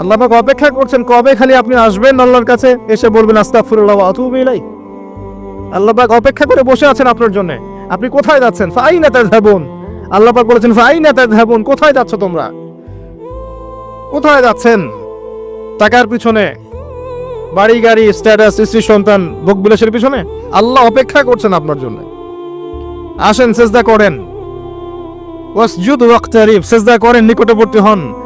আল্লাহ পাক অপেক্ষা করছেন, কবে খালি আপনি আসবেন? আল্লাহর কাছে এসে বলবেন, আস্তাগফিরুল্লাহ ওয়া আতুবু ইলাই আল্লাহ পাক অপেক্ষা করে বসে আছেন আপনার জন্য। আপনি কোথায় যাচ্ছেন? ফাইনা তাযহাবুন। আল্লাহ পাক বলেছেন, ফাইনা তাযহাবুন, কোথায় যাচ্ছ তোমরা? কোথায় যাচ্ছেন? টাকার পিছনে, বাড়ি, গাড়ি স্ট্যাটাস স্ত্রী, সন্তান, ভোগ বিলাসের পিছনে? আল্লাহ অপেক্ষা করছেন আপনার জন্য। আসেন, সেজদা করেন। ওয়াসজুদ ওয়াক্তারিব সেজদা করেন, নিকটবর্তী হন।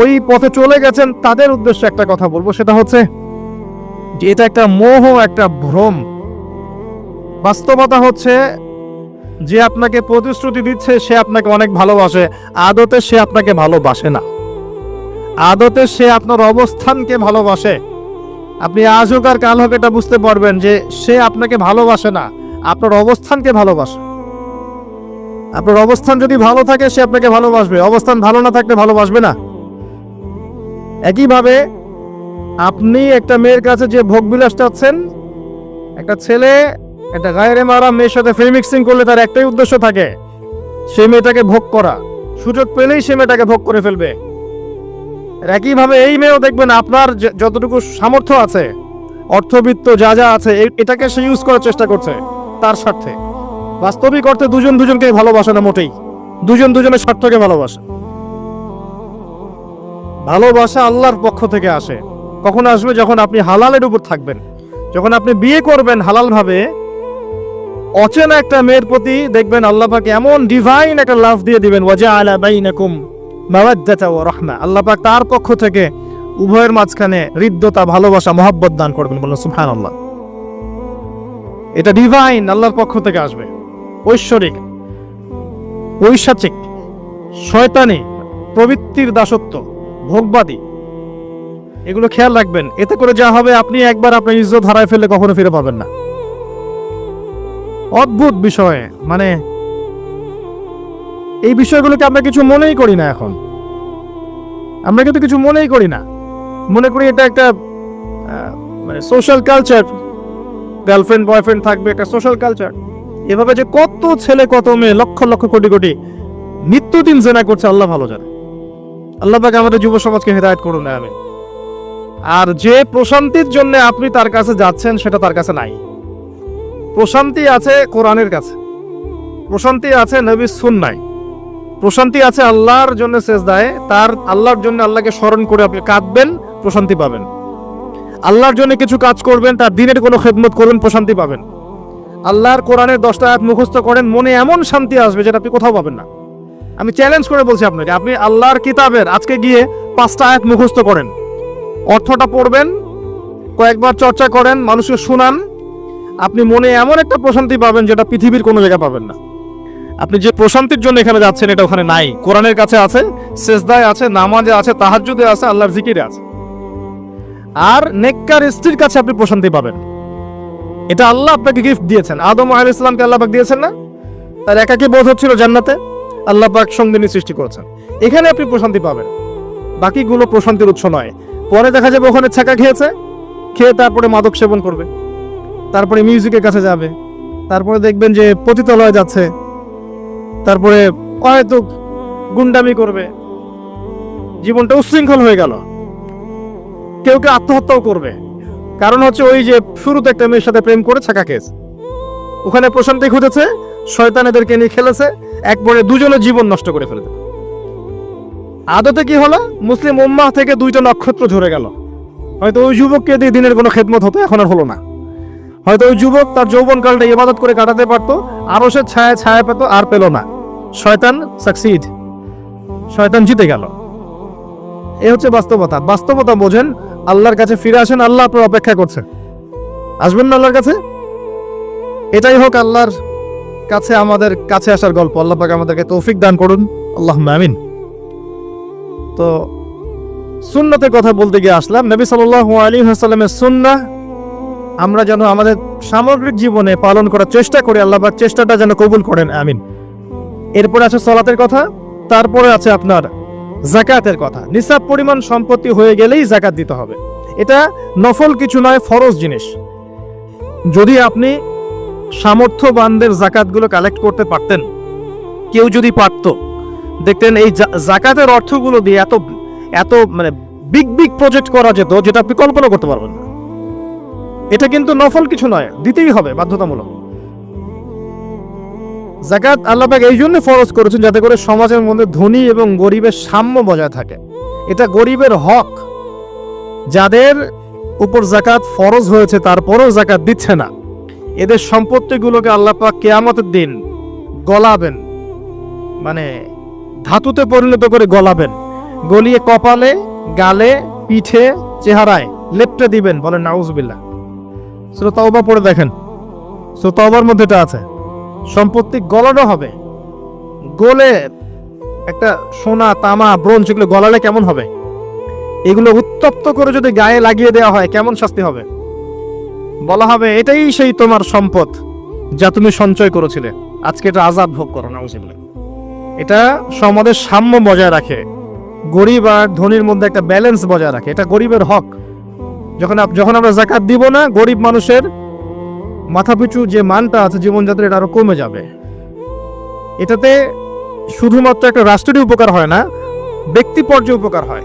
ওই পথে চলে গেছেন, তাদের উদ্দেশ্যে একটা কথা বলব, সেটা হচ্ছে যে এটা একটা মোহ, একটা ভ্রম। বাস্তবতা হচ্ছে যে আপনাকে প্রতিশ্রুতি দিচ্ছে, সে আপনাকে অনেক ভালোবাসে, আদতে সে আপনাকে ভালোবাসে না। আদতে সে আপনার অবস্থানকে ভালোবাসে। আপনি আজ হোক আর কাল হোক এটা বুঝতে পারবেন যে সে আপনাকে ভালোবাসে না, আপনার অবস্থানকে ভালোবাসে। আপনার অবস্থান যদি ভালো থাকে, সে আপনাকে ভালোবাসবে। অবস্থান ভালো না থাকলে ভালোবাসবে না। একইভাবে আপনি একটা মেয়ের কাছে যে ভোগ বিলাস চাচ্ছেন, একটা ছেলে, একটা গায়ের মারা মেয়ের সাথে ফ্রি মিক্সিং করলে তার একটাই উদ্দেশ্য থাকে, সে মেয়েটাকে ভোগ করা। সুযোগ পেলেই সে মেয়েটাকে ভোগ করে ফেলবে। একইভাবে এই মেয়েও দেখবেন আপনার যতটুকু সামর্থ্য আছে, অর্থবিত্ত যা যা আছে এটাকে সে ইউজ করার চেষ্টা করছে তার স্বার্থে। বাস্তবিক অর্থে দুজন দুজনকে ভালোবাসে না মোটেই। দুজন দুজনের স্বার্থকে ভালোবাসে। ভালোবাসা আল্লাহর পক্ষ থেকে আসে। কখন আসবে? যখন আপনি হালালের উপর থাকবেন। যখন আপনি বিয়ে করবেন হালাল ভাবে অচেনা একটা মেয়ের প্রতি দেখবেন আল্লাহ এমন ডিভাইন একটা লাভ দিয়ে দিবেন ওয়াজা আল্লাহ পাক তার পক্ষ থেকে উভয়ের মাঝখানে হৃদ্যতা, ভালোবাসা, মহব্বত দান করবেন। বলুন, সুবহানাল্লাহ। এটা ডিভাইন আল্লাহর পক্ষ থেকে আসবে। ঐশ্বরিক, ঐশাচিক, শয়তানি, প্রবৃত্তির দাসত্ব। ভোগবাদী। এগুলো খেয়াল রাখবেন, এতে করে যা হবে আপনি একবার আপনার ইজ্জত হারায় ফেললে কখনো ফিরে পাবেন না। অদ্ভুত বিষয় মানে এই বিষয়গুলোকে আমরা কিছু মনেই করি না এখন। আমরা কিন্তু কিছু মনেই করি না। মনে করি এটা একটা মানে সোশ্যাল কালচার গার্লফ্রেন্ড বয়ফ্রেন্ড থাকবে একটা সোশ্যাল কালচার এভাবে যে কত ছেলে কত মেয়ে লক্ষ লক্ষ কোটি কোটি নিত্যদিন জেনা করছে, আল্লাহ ভালো জানে। আল্লাহ পাক আমাদের যুব সমাজকে হেদায়েত করুন আমি আর যে প্রশান্তির জন্য আপনি তার কাছে যাচ্ছেন, সেটা তার কাছে নাই। প্রশান্তি আছে কোরআনের কাছে। প্রশান্তি আছে নবী সুন্নায়। প্রশান্তি আছে আল্লাহর জন্য সেজদায়। তার আল্লাহর জন্য আল্লাহকে স্মরণ করে আপনি কাঁদবেন, প্রশান্তি পাবেন। আল্লাহর জন্য কিছু কাজ করবেন, তার দিনের কোনো খেদমত করবেন, প্রশান্তি পাবেন। আল্লাহর কোরআনের দশটা আয়াত মুখস্থ করেন, মনে এমন শান্তি আসবে যেটা আপনি কোথাও পাবেন না। আমি চ্যালেঞ্জ করে বলছি আপনাকে, আপনি আল্লাহর কিতাবের আজকে গিয়ে পাঁচটা আয়াত মুখস্থ করেন। অর্থটা পড়বেন, কয়েকবার চর্চা করেন, মানুষকে শুনান। আপনি মনে এমন একটা প্রশান্তি পাবেন যেটা পৃথিবীর কোনো জায়গায় পাবেন না। আপনি যে প্রশান্তির জন্য এখানে যাচ্ছেন, এটা ওখানে নাই। কোরআনের কাছে আছে, সেজদায় আছে, নামাজে আছে, তাহাজ্জুদে আছে, আল্লাহর জিকিরে আছে। আর নেককার স্ত্রীর কাছে আপনি প্রশান্তি পাবেন। এটা আল্লাহ আপনাকে গিফট দিয়েছেন। আদম আল ইসলামকে আল্লাহ দিয়েছেন না? তার একাকী বোধ হচ্ছিল জান্নাতে। আল্লাহ পাক সঙ্গিনী সৃষ্টি করেছেন। এখানে আপনি প্রশান্তি পাবেন। বাকিগুলো প্রশান্তির উৎস নয়। পরে দেখা যাবে ওখানে ছাকা খেয়েছে, খেয়ে তারপরে মাদক সেবন করবে। তারপরে মিউজিকের কাছে যাবে। তারপরে দেখবেন যে পতিতালয় যাচ্ছে। তারপরে হয়তো গুন্ডামি করবে। জীবনটা উচ্ছৃঙ্খল হয়ে গেল। কেউ কেউ আত্মহত্যাও করবে। কারণ হচ্ছে ওই যে শুরুতে একটা মেয়ের সাথে প্রেম করে ছাকা খেয়েছে। ওখানে প্রশান্তি খুঁজেছে শয়তান এদেরকে নিয়ে খেলেছে একবারে দুজনের জীবন নষ্ট করে ফেলেছে আদতে কি হলো? মুসলিম উম্মাহ থেকে দুইটা নক্ষত্র ঝরে গেল। হয়তো ওই যুবককে দিয়ে দিনের কোনো খেদমত হতো, এখন আর হলো না। হয়তো ওই যুবক তার যৌবনকালটা ইবাদত করে কাটাতে পারতো, আরও সে ছায়া ছায়া পেত, আর পেল না। শয়তান সাকসিড শয়তান জিতে গেল। এ হচ্ছে বাস্তবতা। বাস্তবতা বোঝেন, আল্লাহর কাছে ফিরে আসেন, আল্লাহ আপনার অপেক্ষা করছে। আসবেন না আল্লাহর কাছে? এটাই হোক আল্লাহর কাছে আমাদের কাছে আসার গল্প। আল্লাহ পাক আমাদেরকে তৌফিক দান করুন। আল্লাহ আমিন। তো সুন্নতের কথা বলতে গিয়ে আসলাম। নবী সাল্লাল্লাহু আলাইহি ওয়াসাল্লামের সুন্নাহ আমরা যেন আমাদের সামগ্রিক জীবনে পালন করার চেষ্টা করি, আল্লাহ পাক চেষ্টাটা যেন কবুল করেন, আমিন। এরপরে আছে সলাতের কথা, তারপরে আছে আপনার জাকাতের কথা। নিসাব পরিমাণ সম্পত্তি হয়ে গেলেই জাকাত দিতে হবে। এটা নফল কিছু নয়, ফরজ জিনিস। যদি আপনি সামর্থ্যবানদের জাকাতগুলো কালেক্ট করতে পারতেন। কেউ যদি পারতো। দেখতেন এই জাকাতের অর্থগুলো দিয়ে এত এত মানে বিগ বিগ প্রজেক্ট করা যেত যেটা আপনি কল্পনা করতে পারবেন না। এটা কিন্তু নফল কিছু নয়, দিতেই হবে বাধ্যতামূলক। জাকাত আল্লাপাক এই জন্য ফরজ করেছেন যাতে করে সমাজের মধ্যে ধনী এবং গরিবের সাম্য বজায় থাকে। এটা গরিবের হক। যাদের উপর জাকাত ফরজ হয়েছে তারপরেও জাকাত দিচ্ছে না। এদের সম্পত্তিগুলোকে আল্লাপাক কেয়ামতের দিন গলাবেন মানে ধাতুতে পরিণত করে গলাবেন। গলিয়ে কপালে, গালে, পিঠে, চেহারায় লেপটে দিবেন, বলেন নাউজবিল্লা সো তওবা পড়ে দেখেন। সো তওবার মধ্যে এটা আছে। সম্পত্তি গলানো হবে। গলে একটা সোনা, তামা, ব্রোঞ্জ, এগুলো গলালে কেমন হবে? এগুলো উত্তপ্ত করে যদি গায়ে লাগিয়ে দেওয়া হয়, কেমন শাস্তি হবে? বলা হবে, এটাই সেই তোমার সম্পদ যা তুমি সঞ্চয় করেছিলে। আজকে এটা আজাদ ভোগ করো না এটা সমাজের সাম্য বজায় রাখে। গরিব আর ধনীর মধ্যে একটা ব্যালেন্স বজায় রাখে। এটা গরিবের হক। যখন যখন আমরা জাকাত দিব না, গরিব মানুষের মাথাপিছু যে মানটা আছে জীবনযাত্রা এটা আরও কমে যাবে। এটাতে শুধুমাত্র একটা রাষ্ট্রের উপকার হয় না, ব্যক্তি পর্যায়ে উপকার হয়।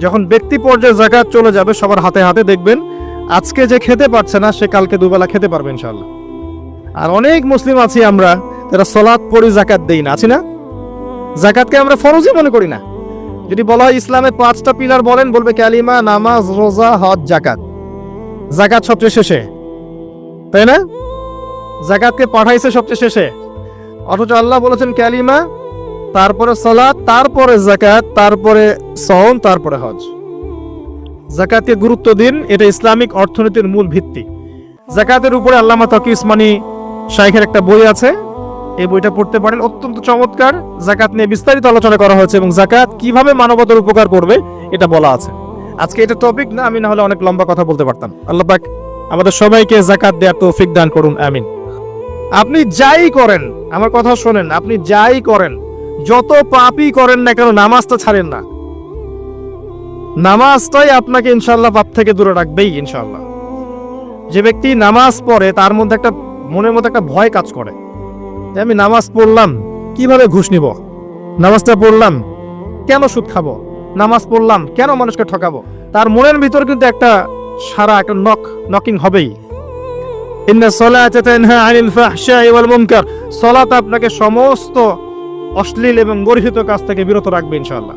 যখন ব্যক্তি পর্যায়ে জাকাত চলে যাবে, সবার হাতে হাতে দেখবেন আজকে যে খেতে পারছে না, সে কালকে দুবেলা খেতে পারবে ইনশাল্লাহ আর অনেক মুসলিম আছি আমরা, যারা সলাৎ পড়ি জাকাত দেই না। আছি না? জাকাতকে আমরা ফরজই মনে করি না। যদি বলা হয় ইসলামের পাঁচটা পিলার বলেন, বলবে ক্যালিমা নামাজ, রোজা, হজ জাকাত জাকাত সবচেয়ে শেষে। তাই না? জাকাতকে পাঠাইছে সবচেয়ে শেষে। অথচ আল্লাহ বলেছেন ক্যালিমা তারপরে সালাত তারপরে জাকাত তারপরে সওম, তারপরে হজ। জাকাতকে গুরুত্ব দিন, এটা ইসলামিক অর্থনীতির মূল ভিত্তি। জাকাতের উপরে আল্লামা তকি উসমানী শাইখের একটা বই আছে। এই বইটা পড়তে পারেন, অত্যন্ত চমৎকার। জাকাত নিয়ে বিস্তারিত আলোচনা করা হয়েছে এবং জাকাত কীভাবে মানবতার উপকার করবে, এটা বলা আছে। আজকে এটা টপিক না, আমি না হলে অনেক লম্বা কথা বলতে পারতাম। আল্লাহ পাক আমাদের সবাইকে জাকাত দেওয়ার তৌফিক দান করুন, আমিন। আপনি যাই করেন, আমার কথা শোনেন, আপনি যাই করেন, যত পাপই করেন না কেন, নামাজটা ছাড়েন না। নামাজটাই আপনাকে ইনশাল্লাহ পাপ থেকে দূরে রাখবেই ইনশাল্লাহ। যে ব্যক্তি নামাজ পড়ে, তার মধ্যে একটা মনের মধ্যে একটা ভয় কাজ করে। যে আমি নামাজ পড়লাম, কীভাবে ঘুষ নিব? নামাজটা পড়লাম, কেন সুদ খাব? নামাজ পড়লাম, কেন মানুষকে ঠকাবো? তার মনের ভিতর কিন্তু একটা সারা, একটা নক নকিং হবেই। সলাতা আপনাকে সমস্ত অশ্লীল এবং গর্হিত কাজ থেকে বিরত রাখবে ইনশাআল্লাহ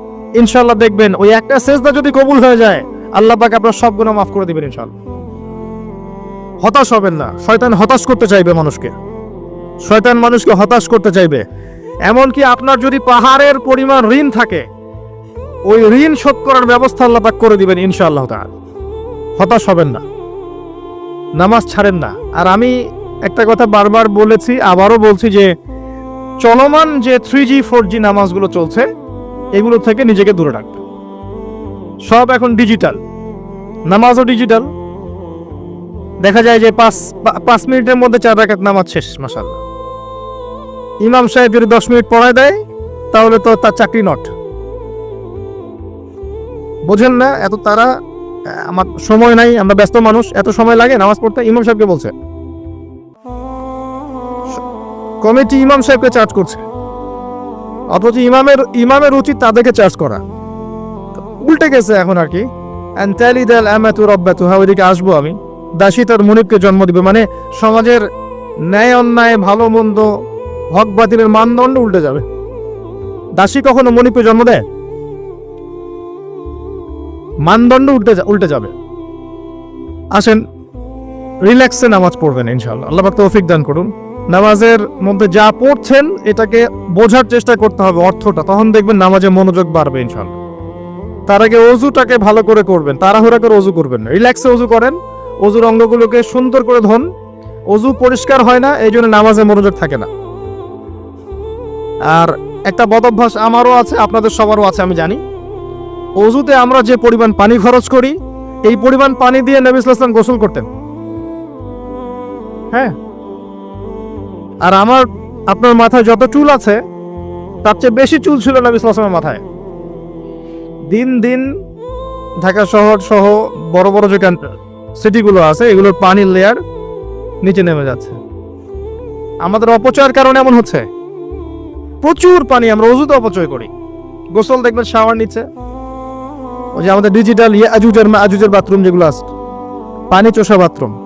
ইনশাআল্লাহ দেখবেন, ওই একটা সেজদা যদি কবুল হয়ে যায়, আল্লাহ পাক আপনার সব গুনাহ মাফ করে দিবেন ইনশাআল্লাহ। হতাশ হবেন না। শয়তান হতাশ করতে চাইবে মানুষকে। শয়তান মানুষকে হতাশ করতে চাইবে। এমনকি আপনার যদি পাহাড়ের পরিমাণ ঋণ থাকে, ওই ঋণ শোধ করার ব্যবস্থা আল্লাহ পাক করে দিবেন ইনশাআল্লাহ তাআলা। হতাশ হবেন না। নামাজ ছাড়েন না। আর আমি একটা কথা বারবার বলেছি, আবারও বলছি যে, চলমান যে থ্রি জি ফোর জি নামাজগুলো চলছে এগুলো থেকে নিজেকে দূরে রাখবে। সব এখন ডিজিটাল নামাজও ডিজিটাল দেখা যায় যে পাঁচ পাঁচ মিনিটের মধ্যে চার রাকাত নামাজ শেষ মাসাল্লাহ ইমাম সাহেব যদি দশ মিনিট পড়ায় দেয়, তাহলে তো তার চাকরি নট বোঝেন না, এত তারা, আমার সময় নাই, আমরা ব্যস্ত মানুষ, এত সময় লাগে নামাজ পড়তে? ইমাম সাহেবকে বলছে। কমিটি ইমাম সাহেবকে চার্জ করছে। অথচ ইমামের ইমামের উচিত তাদেরকে চার্জ করা। উল্টে গেছে এখন আর কি। ওইদিকে আসব আমি। দাসী তার মনিবকে জন্ম দিবে। মানে সমাজের ন্যায় অন্যায়, ভালো মন্দ, হক বাতিলের মানদণ্ড উল্টে যাবে। দাসী কখনো মনিবকে জন্ম দেয়? মানদণ্ড উল্টে উল্টে যাবে। আসেন রিল্যাক্সে নামাজ পড়বেন ইনশাআল্লাহ। আল্লাহ তৌফিক দান করুন। নামাজের মধ্যে যা পড়ছেন, এটাকে বোঝার চেষ্টা করতে হবে অর্থটা। তখন দেখবেন নামাজে মনোযোগ বাড়বে, ইনশাআল্লাহ। তার আগে অজুটাকে ভালো করে করবেন, তাড়াহুড়া করে অজু করবেন না। রিল্যাক্সে অজু করেন, অজুর অঙ্গগুলোকে সুন্দর করে ধন। অজু পরিষ্কার হয় না, এই জন্য নামাজে মনোযোগ থাকে না। আর একটা বদ অভ্যাস আমারও আছে, আপনাদের সবারও আছে, আমি জানি। অজুতে আমরা যে পরিমাণ পানি খরচ করি, এই পরিমাণ পানি দিয়ে নবী গোসল করতেন। হ্যাঁ? আর আমার, আপনার মাথায় যত চুল আছে, তার চেয়ে বেশি চুল ছিল নবী ইসলামের মাথায়। দিন দিন ঢাকা শহর সহ বড় বড় যে সিটিগুলো আছে, এগুলোর পানির লেয়ার নিচে নেমে যাচ্ছে। আমাদের অপচয়ের কারণে এমন হচ্ছে। প্রচুর পানি আমরা অজুতে অপচয় করি। গোসল দেখবেন শাওয়ার নিচে। ওই যে আমাদের ডিজিটাল ইয়ে আজুজের আজুজের বাথরুম যেগুলো আছে, পানি চোষা বাথরুম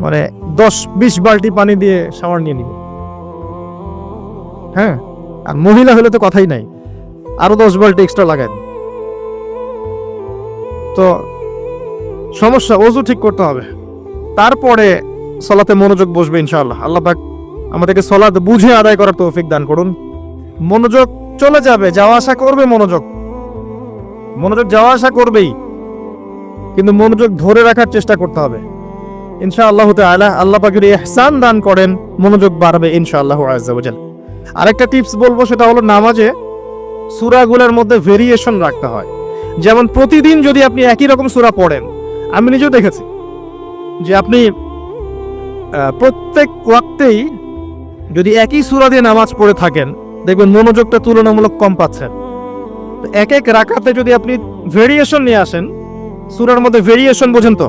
মানে দশ, বিশ বালতি পানি দিয়ে শাওয়ার নিয়ে নিবে। হ্যাঁ? আর মহিলা হলে তো কথাই নাই। আরও দশ বালতি এক্সট্রা লাগায় তো সমস্যা অজু ঠিক করতে হবে। তারপরে সলাতে মনোযোগ বসবে ইনশাআল্লাহ। আল্লাহ পাক আমাদেরকে সলাদ বুঝে আদায় করার তৌফিক দান করুন। মনোযোগ চলে যাবে, যাওয়া আসা করবে মনোযোগ। মনোযোগ যাওয়া আসা করবেই। কিন্তু মনোযোগ ধরে রাখার চেষ্টা করতে হবে। ইনশাআল্লাহ তাআলা আল্লাহ পাক যদি ইহসান দান করেন, মনোযোগ বাড়বে ইনশাআল্লাহ ওয়াজাল আরেকটা টিপস বলব, সেটা হলো নামাজে সূরাগুলোর মধ্যে ভেরিয়েশন রাখতে হয়। যেমন প্রতিদিন যদি আপনি একই রকম সূরা পড়েন, আমি নিজেও দেখেছি যে আপনি প্রত্যেক ওয়াক্তেই যদি একই সুরা দিয়ে নামাজ পড়ে থাকেন, দেখবেন মনোযোগটা তুলনামূলক কম পাচ্ছেন। এক এক রাখাতে যদি আপনি ভেরিয়েশন নিয়ে আসেন, সুরার মধ্যে ভেরিয়েশন বোঝেন তো?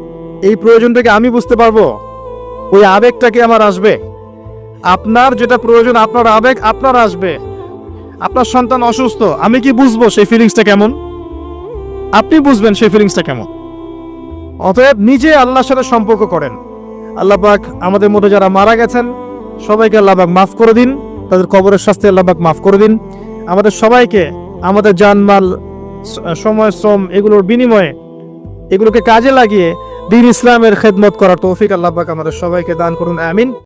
এই প্রয়োজনটাকে আমি বুঝতে পারব ওই আবেগটাকে আমার আসবে। আপনার যেটা প্রয়োজন, আপনার আবেগ আপনার আসবে। আপনার সন্তান অসুস্থ, আমি কি বুঝব সেই ফিলিংসটা কেমন? আপনি বুঝবেন সেই ফিলিংসটা কেমন। অতএব নিজে আল্লাহর সাথে সম্পর্ক করেন। আল্লাহ পাক আমাদের মধ্যে যারা মারা গেছেন, সবাইকে আল্লাহ পাক মাফ করে দিন, তাদের কবরের শাস্তি আল্লাহ পাক মাফ করে দিন। আমাদের সবাইকে আমাদের জানমাল সময়, শ্রম এগুলোর বিনিময়ে এগুলোকে কাজে লাগিয়ে দিন ইসলামের খেদমত করার তৌফিক আল্লাহ পাক আমাদের সবাইকে দান করুন আমিন।